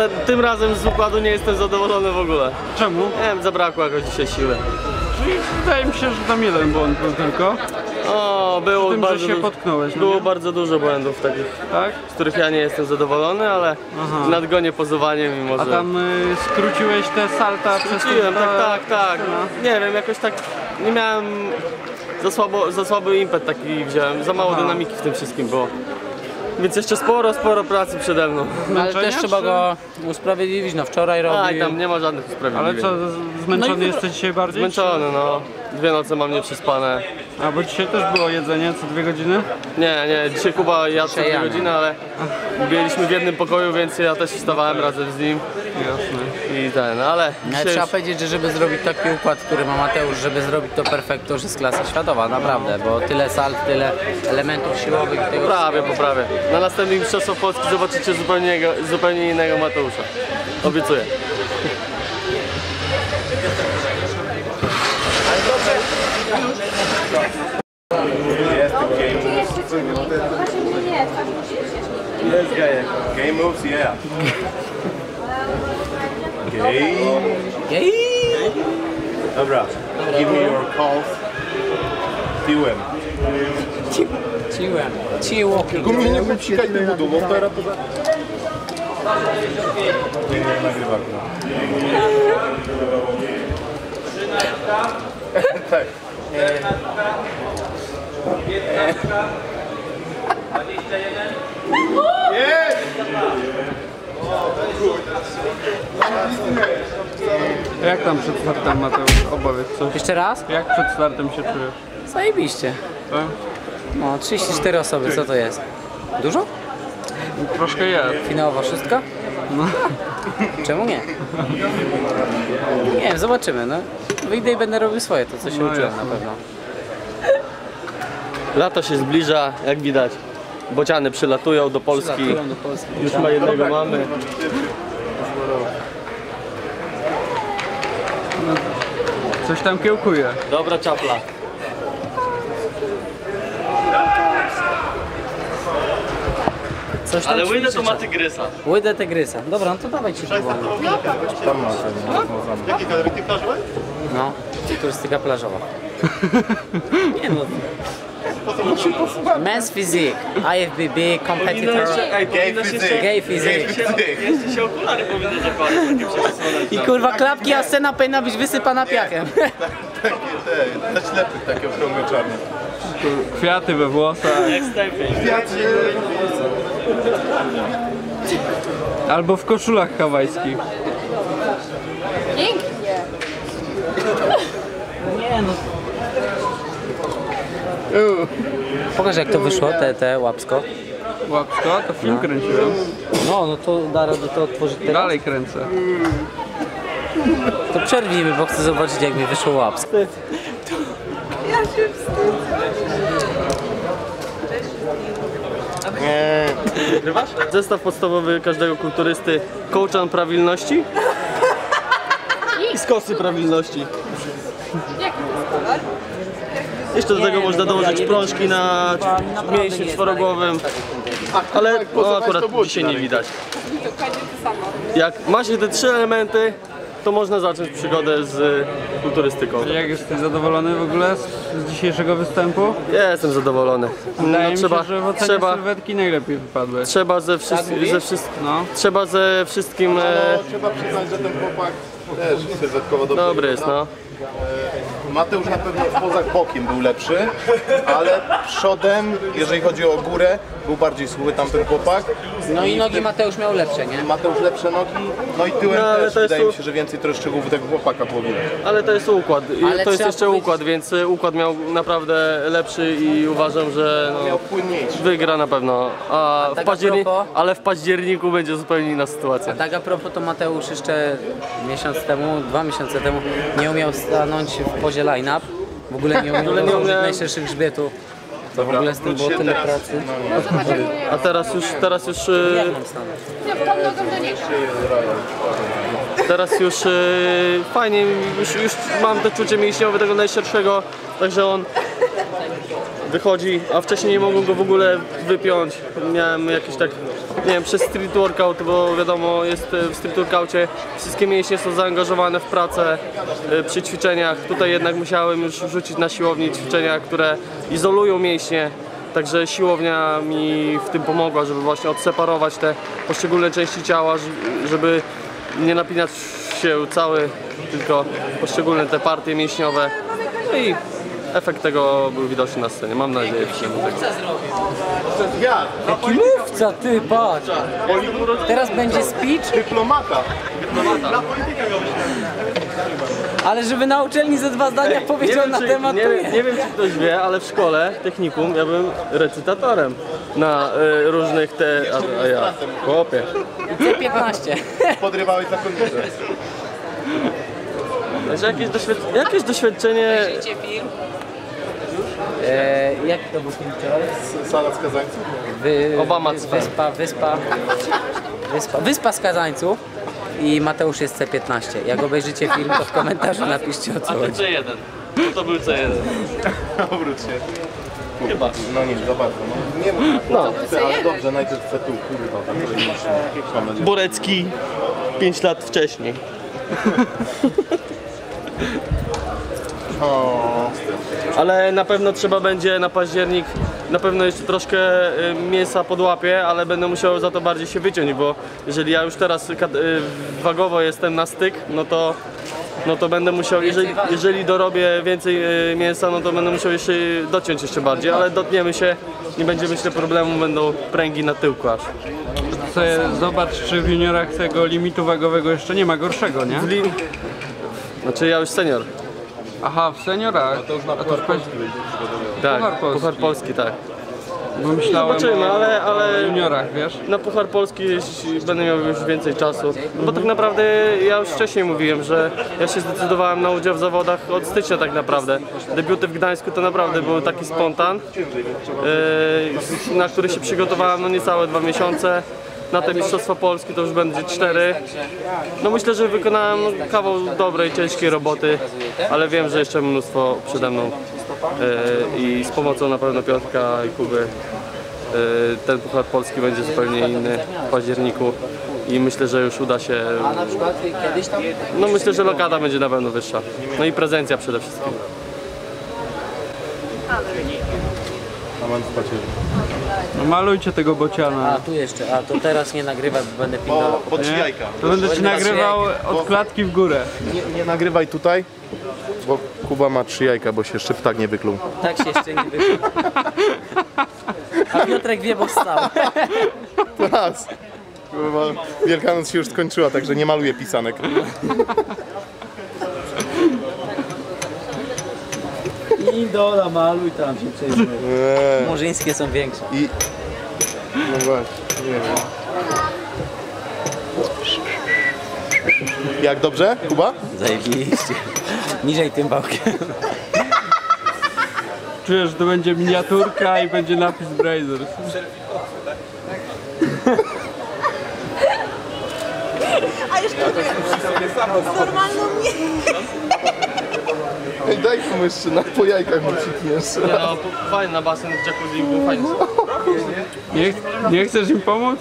te, tym razem z układu nie jestem zadowolony w ogóle. Czemu? Nie wiem, zabrakło jakoś dzisiaj siły. Czyli wydaje mi się, że tam jeden błąd był tylko. O, było tym, że bardzo się du- potknąłeś, no Było nie? bardzo dużo błędów takich, Tak? z których ja nie jestem zadowolony, ale Aha. nadgonię pozowanie mimo, A że... tam y, skróciłeś te salta przez Skróciłem, te- tak, tak, tak. No. Nie wiem, jakoś tak nie miałem za, słabo, za słaby impet taki wziąłem, za mało Aha. dynamiki w tym wszystkim było. Więc jeszcze sporo, sporo pracy przede mną. Ale też trzeba go usprawiedliwić, no wczoraj robił. A i tam nie ma żadnych Ale usprawiedliwień. co, z- zmęczony No jesteś dzisiaj bardziej? Zmęczony, no. Dwie noce mam nieprzespane. A bo dzisiaj też było jedzenie co dwie godziny? Nie, nie, dzisiaj Kuba jadł co dwie godziny, ale byliśmy w jednym pokoju, więc ja też wstawałem razem z nim Jasne. i ten, ale Ale dzisiaj trzeba już, powiedzieć, że żeby zrobić taki układ, który ma Mateusz, żeby zrobić to perfekt, to już jest klasa światowa, naprawdę, bo tyle sal, tyle elementów siłowych i tego prawie, poprawię. Na następnych Mistrzostwach Polski zobaczycie zupełnie, zupełnie innego Mateusza. Obiecuję. Yes, guy. Game moves, yeah. Game. Jej! Dobra. Give me your calls. Tyłem. Ciłem. Ciłoki. Tylko mnie nie wypsikaj tym budu, bo teraz to... Nie, nie nagrywa go. Tak. Jak tam przed startem Mateusz? Opowiedz coś. Jeszcze raz? Jak przed startem się czujesz? Zajebiście. Tak? No, 34 osoby, co to jest? Dużo? Troszkę jest. Finałowa szóstka? No. Czemu nie? Nie wiem, zobaczymy, no. Wyjdę i będę robił swoje, to co się No uczyłem jasne. na pewno. Lato się zbliża, jak widać. Bociany przylatują do Polski. Przylatują do Polski. Już ma jednego mamy. Coś tam kiełkuje. Dobra czapla. Coś tam Ale Winne to ma tygrysa. Łydę tygrysa. Dobra, no to dawaj ci próbujemy. Tam ma ten. Jakie kaloryki plażowe? No, turystyka plażowa. Nie no. Men's physique, IFBB, competitor, Gay physique. gay physique. Jeszcze się okulary powinny przepisane. I kurwa klapki, a scena powinna być wysypana piachem. Takie te, na ślepych takie okrągłe czarne. Kwiaty we włosach. Albo w koszulach hawajskich. Pięknie. Nie no. Pokaż jak to wyszło, te, te łapsko. Łapsko, to film kręciłem. No, no to da radę to otworzyć teraz. Dalej kręcę. To przerwijmy, bo chcę zobaczyć jak mi wyszło łapsko. Nagrywasz? Zestaw podstawowy każdego kulturysty. Kołczan prawilności. I skosy prawilności. Jaki to jest kolor? Jeszcze do tego można no dołożyć prążki na mięśnie czworogłowym. Ale no, akurat dzisiaj nie widać. Jak ma się te trzy elementy, to można zacząć przygodę z kulturystyką. Jak jesteś zadowolony w ogóle z, z dzisiejszego występu? Ja jestem zadowolony. Wydaje No, trzeba, się, że w ocenie trzeba, sylwetki najlepiej wypadłeś. trzeba ze, wszystkim, mówisz? ze, No. trzeba ze wszystkim e, No, trzeba przyznać, że ten chłopak też sylwetkowo dobrze dobry jest, no. Mateusz na pewno w pozach bokiem był lepszy, ale przodem, jeżeli chodzi o górę, był bardziej suchy tamten chłopak. No i nogi Mateusz miał lepsze, nie? Mateusz lepsze nogi, no i tyłem No, ale też to jest wydaje mi się, że więcej troszkę szczegółów tego chłopaka było widać. Ale to jest układ. I Ale to jest trzeba jeszcze powiedzieć- układ, więc e, układ miał naprawdę lepszy i uważam, że no, płynniejszy. wygra na pewno. A w tak a październi- propos- ale w październiku będzie zupełnie inna sytuacja. Tak a propos to Mateusz jeszcze miesiąc temu, dwa miesiące temu nie umiał stanąć w pozie line-up. W ogóle nie dołożyć umiałem. najszerszych grzbietów. To w ogóle z tym było tyle teraz- pracy. No zobacz jak moje... A teraz już, teraz już, e, Jak mam stanąć? Ja tą nogą do niego. teraz już e, fajnie, już, już mam to czucie mięśniowe tego najszerszego, także on wychodzi, a wcześniej nie mogłem go w ogóle wypiąć. Miałem jakiś tak nie wiem, przez street workout, bo wiadomo, jest e, w street workoutie wszystkie mięśnie są zaangażowane w pracę e, przy ćwiczeniach. Tutaj jednak musiałem już wrzucić na siłowni ćwiczenia, które izolują mięśnie. Także siłownia mi w tym pomogła, żeby właśnie odseparować te poszczególne części ciała, żeby nie napinać się cały, tylko poszczególne te partie mięśniowe. No i efekt tego był widoczny na scenie. Mam nadzieję, przynajmniej tego. Mówca, ty, patrz. Teraz będzie speech, dyplomata. ale żeby na uczelni ze dwa zdania powiedział na czy, temat, nie, wiem- nie wiem czy ktoś wie, ale w szkole, technikum, ja byłem recytatorem na y, różnych te... A, a ja, chłopie. C15. Podrywałeś zakonnicę. Także jakieś, doświad jakieś doświadczenie... film. E, jaki to był film wczoraj? Sala skazańców. Wy, Obama wy, Cfer. wyspa, wyspa, wyspa, wyspa Skazańców i Mateusz jest C15. Jak obejrzycie film, to w komentarzu napiszcie o co chodzi. C1. No to był C1. Obróć się. Chyba. No nie, za bardzo. No, nie mów. No. Ale dobrze, najpierw chcę tu, kurwa, tam. Borecki 5 lat wcześniej. Ale na pewno trzeba będzie na październik na pewno jeszcze troszkę y, mięsa podłapię, ale będę musiał za to bardziej się wyciąć, bo jeżeli ja już teraz y, wagowo jestem na styk, no to no to będę musiał, jeżeli, jeżeli dorobię więcej y, mięsa, no to będę musiał jeszcze dociąć jeszcze bardziej, ale dotniemy się, nie będzie myślę problemu, będą pręgi na tyłku aż. Sobie zobacz, czy w juniorach tego limitu wagowego jeszcze nie ma gorszego, nie? Znaczy ja już senior. Aha, w seniorach. A to już Tak, Puchar Polski. Puchar Polski, tak. Bo myślałem Zobaczymy, o ale, ale juniorach, wiesz? na Puchar Polski jeśli będę miał już więcej czasu. No bo tak naprawdę ja już wcześniej mówiłem, że ja się zdecydowałem na udział w zawodach od stycznia tak naprawdę. Debiuty w Gdańsku to naprawdę był taki spontan, yy, na który się przygotowałem no niecałe dwa miesiące. Na te Mistrzostwa Polski to już będzie cztery. No myślę, że wykonałem kawał dobrej, ciężkiej roboty, ale wiem, że jeszcze mnóstwo przede mną. Yy, I z pomocą na pewno Piotrka i Kuby yy, ten Puchar Polski będzie zupełnie inny w październiku i myślę, że już uda się, no myślę, że lokata będzie na pewno wyższa. No i prezencja przede wszystkim. A mam. No malujcie tego bociana. A tu jeszcze, a to teraz nie nagrywaj, bo będę Bo, pilnował. bo ci Nie? jajka. To będę ci nagrywał od klatki w górę. Nie, nie nagrywaj tutaj, bo Kuba ma trzy jajka, bo się jeszcze ptak nie wykluł. Tak się jeszcze nie wyszło. A Piotrek wie, bo stał. Teraz. Wielkanoc się już skończyła, także nie maluję pisanek. I dola maluj tam się przejmuje. Eee, Murzyńskie są większe. I... No właśnie, nie wiem. Jak dobrze, Kuba? Zajebiście. Niżej tym bałkiem. Czujesz, że to będzie miniaturka i będzie napis Brazers. Normalną mnie. Ej, daj mu jeszcze na po jajkach mu przytniesz. Nie no, fajny na basen w jacuzzi był fajny. Nie, nie chcesz im pomóc?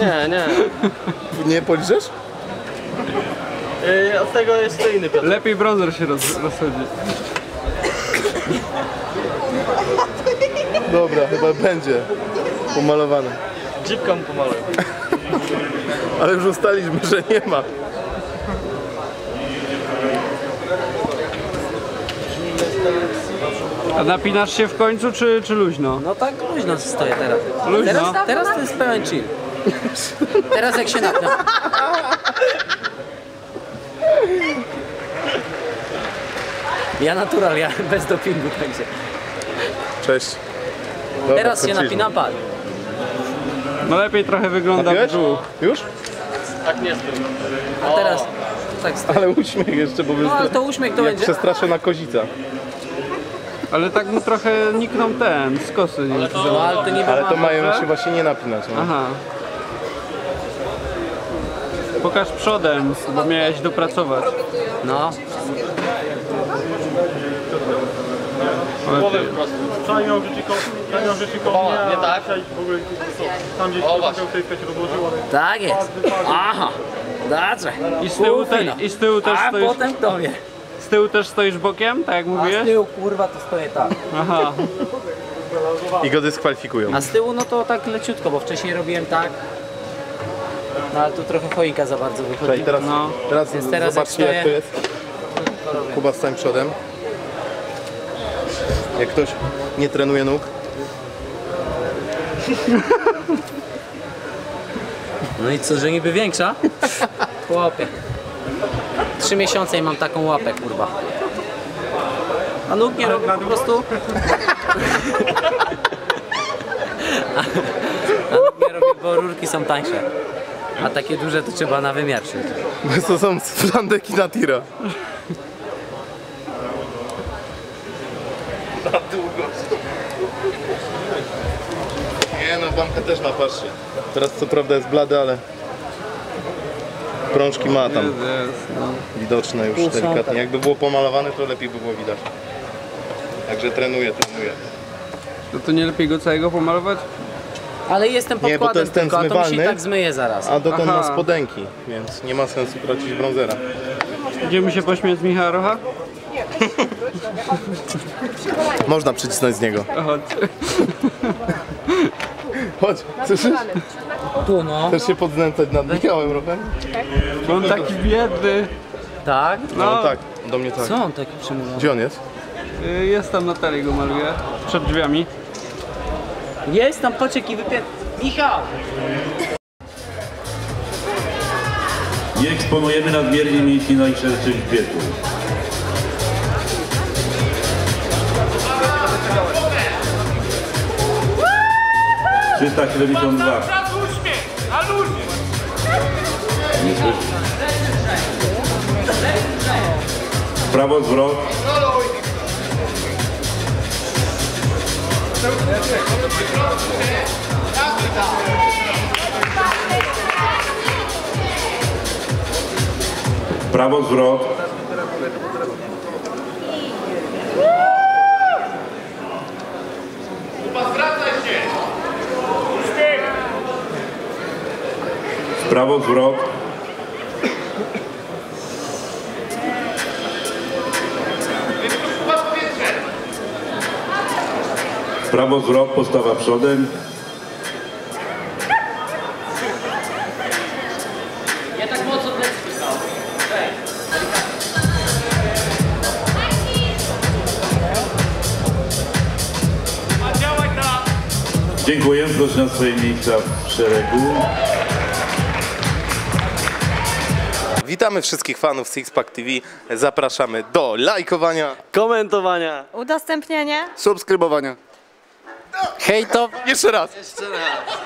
Nie, nie. Nie poliżesz? Yy, od tego jest to inny Piotr. Lepiej bronzer się roz, rozchodzi. Dobra, chyba będzie pomalowane. Jeepką pomaluję. Ale już ustaliśmy, że nie ma. A napinasz się w końcu, czy, czy luźno? No tak luźno stoję teraz. Luźno? Teraz, teraz to jest pełen chill. Teraz jak się napnę. Ja natural, ja bez dopingu także. Cześć. Dobra, Teraz się napina pal. No lepiej trochę wygląda Napiłeś? brzuch. Już? Tak nie stoi. A teraz tak. Ale uśmiech jeszcze, bo No ale to uśmiech to jak będzie. przestraszona kozica. Ale tak mu trochę nikną ten, skosy. Nie No ale to niby Ale to ma... mają się właśnie nie napinać. No. Aha. Pokaż przodem, bo miałeś dopracować. No, Głowę wprost. Nie a tak? w ogóle tam gdzieś rozłożyło. Tak jest. Aha. Dobrze. I z tyłu, te, Kurwa. i z tyłu też A stoisz, potem kto wie? Z tyłu też stoisz bokiem, tak jak A z mówiłeś? tyłu kurwa to stoję tak. Aha. I go dyskwalifikują. A z tyłu no to tak leciutko, bo wcześniej robiłem tak. No ale tu trochę choinka za bardzo wychodzi. Teraz, No. teraz Więc teraz zobaczcie jak jak to jest. Kuba z całym przodem. Jak ktoś nie trenuje nóg, No i co, że niby większa? Chłopie. Trzy miesiące i mam taką łapę, kurwa. A nóg nie robię po prostu. A nóg nie robię, bo rurki są tańsze. A takie duże to trzeba na wymiar szyć. bo to są z flandeki na tira. Na długo. Nie no, banka też ma, patrzcie. Teraz co prawda jest blady, ale prążki ma tam no. widoczne już delikatnie. Jakby było pomalowane, to lepiej by było widać. Także trenuję, trenuję. To, to nie lepiej go całego pomalować? Ale jestem Nie, bo to jest ten tylko, a to mi się i tak zmyje zaraz. A dotąd Aha. ma spodenki, więc nie ma sensu tracić brązera. Idziemy się pośmiać z Michała Rocha? Można przycisnąć z niego. Chodź. Chodź, słyszysz? Tu no. Chcesz się podznęcać nad Michałem Rochem? Bo on taki biedny. Tak? No, No. tak, do mnie tak. Co on taki przymulony? Gdzie on jest? Y, Jest tam Natalia go maluje. Przed drzwiami. Jest tam pociek i. Michał! Nie eksponujemy nadmiernie mięśni najszerszych grzbietów. Trzysta siedemdziesiąt dwa. Nie słyszę. Prawo zwrot. Prawo zwrot. Prawo zwrot. Prawo zwrot, postawa przodem. Ja tak mocno plecy. Dziękuję, proszę na swoje miejsca w szeregu. Witamy wszystkich fanów Sixpack TV. Zapraszamy do lajkowania, Komentowania. Udostępnianie. subskrybowania. Hej to... Jeszcze raz. Jeszcze raz.